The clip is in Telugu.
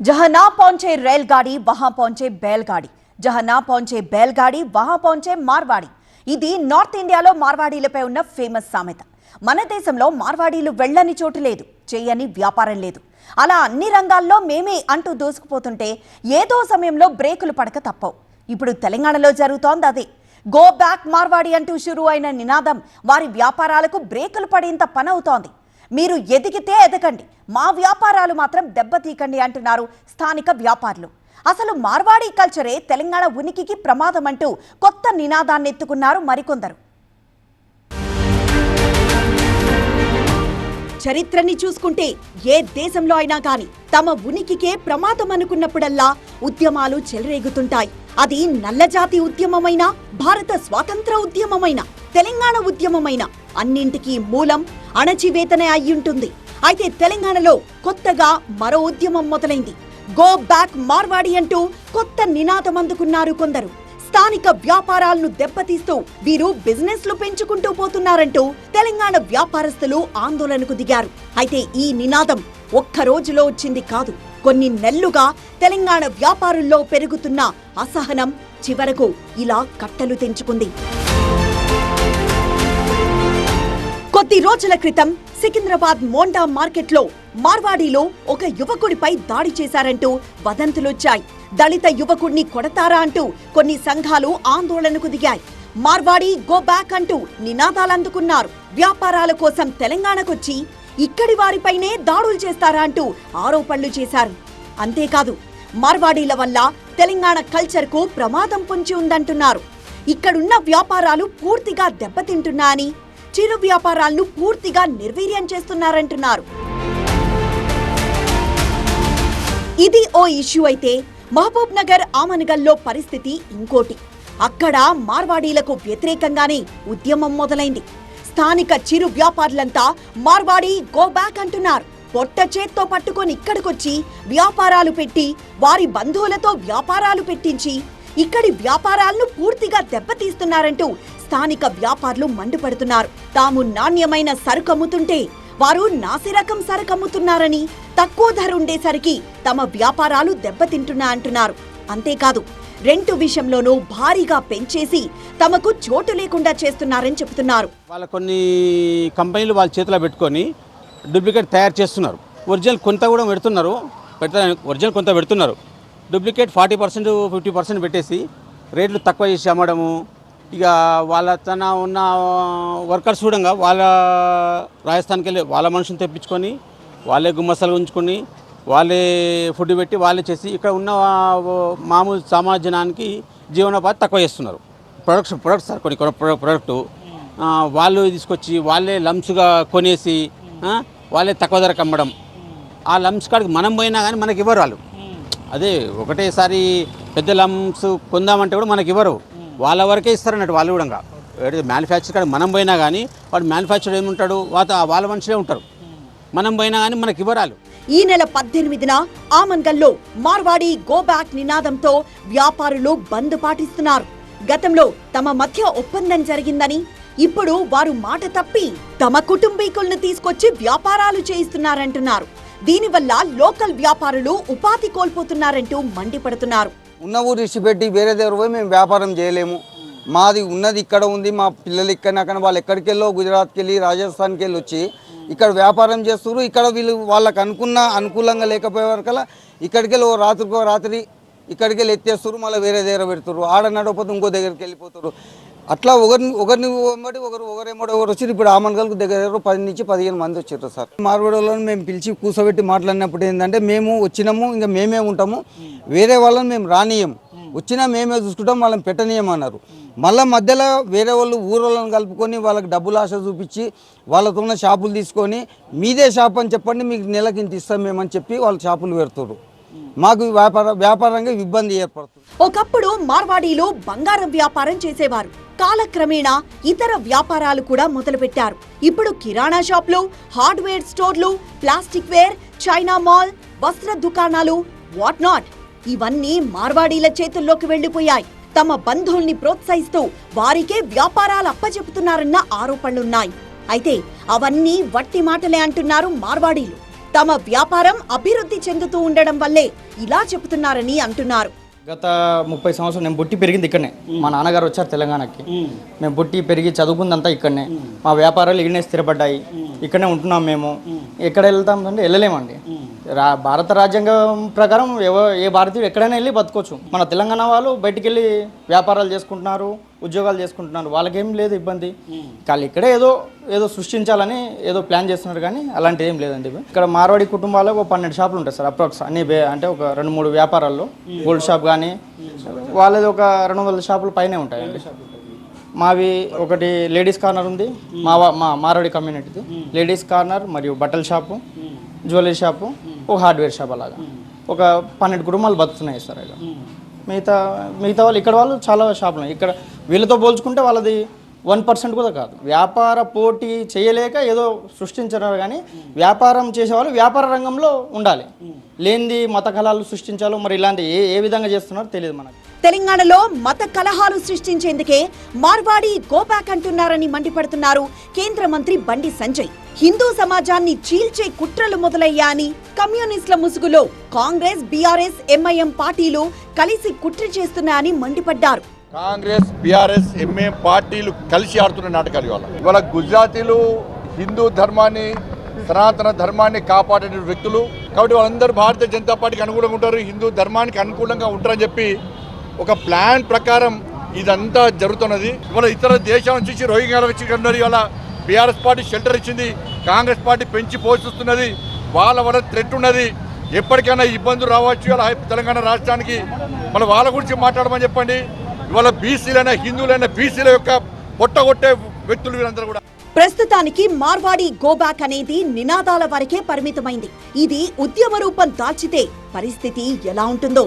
जहां ना पहुंचे रेलगाड़ी वहां पहुंचे बैलगाड़ी जहां ना पहुंचे బేల్గాడి वहां पहुंचे మార్వాడి. ఇది నార్త్ ఇండియాలో మార్వాడీలపై ఉన్న ఫేమస్ సామెత. మన దేశంలో మార్వాడీలు వెళ్ళని చోటు లేదు చేయని వ్యాపారం లేదు. అలా అన్ని రంగాల్లో మేమే అంటూ దూసుకుపోతుంటే ఏదో సమయంలో బ్రేకులు పడక తప్పవు. ఇప్పుడు తెలంగాణలో జరుగుతోంది అదే. గో బ్యాక్ మార్వాడి అంటూ షురు అయిన నినాదం వారి వ్యాపారాలకు బ్రేకులు పడేంత పనవుతోంది. మీరు ఎదిగితే ఎదగండి. మా వ్యాపారాలు మాత్రం దెబ్బతీకండి అంటున్నారు స్థానిక వ్యాపారులు. అసలు మార్వాడీ కల్చరే తెలంగాణ ఉనికికి ప్రమాదం అంటూ కొత్త నినాదాన్ని ఎత్తుకున్నారు మరికొందరు. చరిత్రని చూసుకుంటే ఏ దేశంలో అయినా కానీ తమ ఉనికికే ప్రమాదం అనుకున్నప్పుడల్లా ఉద్యమాలు చెలరేగుతుంటాయి. అది నల్లజాతి ఉద్యమమైన భారత స్వాతంత్ర ఉద్యమమైన తెలంగాణ ఉద్యమమైన అన్నింటికీ మూలం అణచివేతనే అయ్యుంటుంది. అయితే తెలంగాణలో కొత్తగా మరో ఉద్యమం మొదలైంది. గో బ్యాక్ మార్వాడి అంటూ కొత్త నినాదం అందుకున్నారు కొందరు. స్థానిక వ్యాపారాలను దెబ్బతీస్తూ వీరు బిజినెస్లు పెంచుకుంటూ పోతున్నారంటూ తెలంగాణ వ్యాపారస్తులు ఆందోళనకు దిగారు. అయితే ఈ నినాదం ఒక్క రోజులో వచ్చింది కాదు. కొన్ని నెల్లుగా తెలంగాణ వ్యాపారుల్లో పెరుగుతున్న అసహనం చివరకు ఇలా కట్టలు తెంచుకుంది. కొద్ది రోజుల క్రితం సికింద్రాబాద్ మోండా మార్కెట్లో మార్వాడీలో ఒక యువకుడిపై దాడి చేశారంటూ వదంతులొచ్చాయి. దళిత యువకుడిని కొడతారా అంటూ కొన్ని సంఘాలు ఆందోళనకు దిగాయి. మార్వాడి గో బ్యాక్ అంటూ నినాదాలందుకున్నారు వ్యాపారాల కోసం తెలంగాణకొచ్చి ఇక్కడి వారిపైనే దాడులు చేస్తారా అంటూ ఆరోపణలు చేశారు. అంతేకాదు మార్వాడీల వల్ల తెలంగాణ కల్చర్కు ప్రమాదం పొంచి ఉందంటున్నారు. ఇక్కడున్న వ్యాపారాలు పూర్తిగా దెబ్బతింటున్నాయని చిరు వ్యాపారాలను పూర్తిగా నిర్వీర్యం చేస్తున్నారంటున్నారు. ఇది ఓ ఇష్యూ అయితే మహబూబ్ నగర్ ఆమనగల్లో పరిస్థితి ఇంకోటి. అక్కడ మార్వాడీలకు వ్యతిరేకంగానే ఉద్యమం మొదలైంది. స్థానిక చిరు వ్యాపారులంతా మార్వాడి గో బ్యాక్ అంటున్నారు. పొట్ట చేత్తో పట్టుకొని ఇక్కడికొచ్చి వ్యాపారాలు పెట్టి వారి బంధువులతో వ్యాపారాలు పెట్టించి ఇక్కడి వ్యాపారాలను పూర్తిగా దెబ్బతీస్తున్నారంటూ స్థానిక వ్యాపారులు మండిపడుతున్నారు. తాము నాణ్యమైన సరుకు అమ్ముతుంటే వారు నాసిరకం సరుకు అమ్ముతున్నారని తక్కువ ధర ఉండేసరికి తమ వ్యాపారాలు దెబ్బతింటున్నా అంటున్నారు. అంతేకాదు రెంటు విషయంలోనూ భారీగా పెంచేసి తమకు చోటు లేకుండా చేస్తున్నారని చెబుతున్నారు. వాళ్ళ కొన్ని కంపెనీలు వాళ్ళ చేతిలో పెట్టుకొని డూప్లికేట్ తయారు చేస్తున్నారు. ఒరిజినల్ కొంత కూడా పెడుతున్నారు. పెట్ట ఒరిజినల్ కొంత పెడుతున్నారు. Duplicate forty percent fifty percent పెట్టేసి రేట్లు తక్కువ చేసి అమ్మడము ఇక వాళ్ళ తన ఉన్న వర్కర్స్ కూడా వాళ్ళ రాజస్థాన్కి వెళ్ళి వాళ్ళ మనుషులు తెప్పించుకొని వాళ్ళే గుమ్మస్తాలు ఉంచుకొని వాళ్ళే ఫుడ్ పెట్టి వాళ్ళే చేసి ఇక్కడ ఉన్న మామూలు సమాజానికి జీవనోపాధి తక్కువ చేస్తున్నారు. ప్రొడక్ట్స్ ప్రొడక్ట్స్ సార్ కొన్ని ప్రొడక్టు వాళ్ళు తీసుకొచ్చి వాళ్ళే లంప్స్గా కొనేసి వాళ్ళే తక్కువ ధరకు అమ్మడం. ఆ లంప్స్ కాడికి మనం పోయినా కానీ మనకి ఇవ్వరు వాళ్ళు. అదే ఒకటేసారి పెద్ద లంప్స్ కొందామంటే కూడా మనకి ఇవ్వరు. వాళ్ళ వరకే ఇస్తారు అన్నట్టు వాళ్ళు కూడా మ్యానుఫ్యాక్చర్ కాడ మనం పోయినా కానీ వాడు మ్యానుఫ్యాక్చర్ ఏముంటాడు? వాత వాళ్ళ మనుషులే ఉంటారు. మనం పోయినా కానీ మనకి ఇవ్వరాలు ఈ నెల పద్దెనిమిదిన ఆమన్గల్లో మార్వాడి గోబ్యాక్ నినాదంతో వ్యాపారులు బంద్ పాటిస్తున్నారు. గతంలో తమ మధ్య ఒప్పందం జరిగిందని ఇప్పుడు వారు మాట తప్పి తమ కుటుంబీకులను తీసుకొచ్చి వ్యాపారాలు చేయిస్తున్నారంటున్నారు. దీనివల్ల లోకల్ వ్యాపారులు ఉపాధి కోల్పోతున్నారంటూ మండిపడుతున్నారు. ఉన్న ఊరు ఇచ్చిపెట్టి వేరే దగ్గర పోయి మేము వ్యాపారం చేయలేము. మాది ఉన్నది ఇక్కడ ఉంది మా పిల్లలు ఇక్కడ అక్కడ వాళ్ళు ఎక్కడికి వెళ్ళో గుజరాత్కి వెళ్ళి రాజస్థాన్కి వెళ్ళి వచ్చి ఇక్కడ వ్యాపారం చేస్తున్నారు. ఇక్కడ వీళ్ళు వాళ్ళకి అనుకున్న అనుకూలంగా లేకపోయే వరకల్లా ఇక్కడికి వెళ్ళి ఓ రాత్రికో రాత్రి ఇక్కడికి వెళ్ళి ఎత్తేస్తారు మళ్ళీ వేరే దగ్గర పెడుతున్నారు. ఆడ నడవపోతే ఇంకో దగ్గరికి వెళ్ళిపోతారు అట్లా ఒకరిని ఒకరిని వెంబడి ఒకరు ఒకరేమో ఒకరు వచ్చి ఇప్పుడు ఆమన్గల్కు దగ్గర దగ్గర పది నుంచి పదిహేను మంది వచ్చారు సార్. మార్వాడలో మేము పిలిచి కూర్చోబెట్టి మాట్లాడినప్పుడు ఏంటంటే మేము వచ్చినాము ఇంకా మేమే ఉంటాము. వేరే వాళ్ళని మేము రానియం వచ్చినా మేమే చూసుకుంటాం వాళ్ళని పెట్టనీయమన్నారు మళ్ళీ మధ్యలో వేరే వాళ్ళు ఊరోళ్ళని కలుపుకొని వాళ్ళకి డబ్బులు ఆశ చూపించి వాళ్ళతో ఉన్న షాపులు తీసుకొని మీదే షాప్ అని చెప్పండి మీకు నెలకి ఇంత ఇస్తాం మేమని చెప్పి వాళ్ళు షాపులు పెడుతున్నారు మాకు వ్యాపార వ్యాపారంగా ఇబ్బంది ఏర్పడుతుంది. ఒకప్పుడు మార్వాడీలో బంగారం వ్యాపారం చేసేవారు. కాలక్రమేణా ఇతర వ్యాపారాలు కూడా మొదలుపెట్టారు. ఇప్పుడు కిరాణా షాప్లు హార్డ్వేర్ స్టోర్లు ప్లాస్టిక్ వేర్ చైనా మాల్ వస్త్ర దుకాణాలు వాట్ నాట్ ఇవన్నీ మార్వాడీల చేతుల్లోకి వెళ్ళిపోయాయి తమ బంధువుల్ని ప్రోత్సహిస్తూ వారికే వ్యాపారాలు అప్పచెపుతున్నారన్న ఆరోపణలున్నాయి. అయితే అవన్నీ వట్టి మాటలే అంటున్నారు మార్వాడీలు. తమ వ్యాపారం అభివృద్ధి చెందుతూ ఉండడం వల్లే ఇలా చెబుతున్నారని అంటున్నారు. గత ముప్పై సంవత్సరం నేను పుట్టి పెరిగింది ఇక్కడనే. మా నాన్నగారు వచ్చారు తెలంగాణకి. మేము. పుట్టి పెరిగి చదువుకుందంతా ఇక్కడనే. మా వ్యాపారాలు ఇక్కడనే స్థిరపడ్డాయి. ఇక్కడనే ఉంటున్నాం మేము. ఎక్కడ వెళ్తాం అంటే వెళ్ళలేమండి. రా భారత రాజ్యాంగం ప్రకారం ఎవ ఏ భారతీయుడు ఎక్కడైనా వెళ్ళి బతకొచ్చు. మన తెలంగాణ వాళ్ళు బయటికి వెళ్ళి వ్యాపారాలు చేసుకుంటున్నారు ఉద్యోగాలు చేసుకుంటున్నారు. వాళ్ళకేం లేదు ఇబ్బంది. వాళ్ళు ఇక్కడే ఏదో ఏదో సృష్టించాలని ఏదో ప్లాన్ చేస్తున్నారు కానీ అలాంటి ఏం లేదండి. ఇక్కడ మార్వాడి కుటుంబాలకు ఒక పన్నెండు షాపులు ఉంటాయి సార్ అప్రాక్స్ అన్ని బే- అంటే ఒక రెండు మూడు వ్యాపారాల్లో. గోల్డ్ షాప్ కానీ వాళ్ళది ఒక రెండు వందల షాపుల పైనే ఉంటాయండి. మావి ఒకటి లేడీస్ కార్నర్ ఉంది. మా మా మారవాడి కమ్యూనిటీది. లేడీస్ కార్నర్ మరియు బట్టల షాపు. జ్యువెలరీ షాపు ఒక హార్డ్వేర్ షాప్ అలాగా. ఒక పన్నెండు కుటుంబాలు బతుకుతున్నాయి సార్ ఇక్కడ మిగతా మిగతా వాళ్ళు ఇక్కడ వాళ్ళు చాలా షాపులు ఇక్కడ వీళ్ళతో పోల్చుకుంటే వాళ్ళది వన్ పర్సెంట్ కూడా కాదు. వ్యాపార పోటీ చేయలేక ఏదో సృష్టించారు కానీ వ్యాపారం చేసేవాళ్ళు వ్యాపార రంగంలో ఉండాలి. లేనిది మత కళాలు సృష్టించాలో మరి ఇలాంటి ఏ ఏ విధంగా చేస్తున్నారో తెలియదు మనకు. తెలంగాణలో మత కలహాలు సృష్టించేందుకే మార్వాడి గోపాక్ అంటున్నారని మండిపడుతున్నారు కేంద్ర మంత్రి బండి సంజయ్. హిందూ సమాజాన్ని చీల్చే కుట్రలు మొదలయ్యా అని కమ్యూనిస్టుల ముసుగులో కాంగ్రెస్ బీఆర్ఎస్ ఎంఐఎం పార్టీలు కలిసి కుట్ర చేస్తున్నాయని మండిపడ్డారు. కాంగ్రెస్ బీఆర్ఎస్ ఎంఏం పార్టీలు కలిసి ఆడుతున్న నాటకాలు ఇవాళ. ఇవాళ గుజరాతీలు హిందూ ధర్మాన్ని సనాతన ధర్మాన్ని కాపాడే వ్యక్తులు. కాబట్టి వాళ్ళందరూ భారతీయ జనతా పార్టీకి అనుకూలంగా ఉంటారు హిందూ ధర్మానికి అనుకూలంగా ఉంటారని చెప్పి ఒక ప్లాన్ ప్రకారం ఇదంతా జరుగుతున్నది. ఇవాళ ఇతర దేశాల నుంచి రోహింగ్యాల వచ్చి ఉన్నారు. ఇవాళ బీఆర్ఎస్ పార్టీ షెల్టర్ ఇచ్చింది కాంగ్రెస్ పార్టీ పెంచి పోషిస్తున్నది వాళ్ళ వల్ల థ్రెట్ ఉన్నది. ఎప్పటికైనా ఇబ్బందులు రావచ్చు. ఇవాళ తెలంగాణ రాష్ట్రానికి. మన వాళ్ళ గురించి మాట్లాడమని చెప్పండి. ఇవాళ బీసీలైన హిందువులైన బీసీల యొక్క పొట్టగొట్టే వ్యక్తులు వీరందరూ కూడా. ప్రస్తుతానికి మార్వాడి గోబ్యాక్ అనేది నినాదాల వరకే పరిమితమైంది. ఇది ఉద్యమ రూపం దాల్చితే పరిస్థితి ఎలా ఉంటుందో.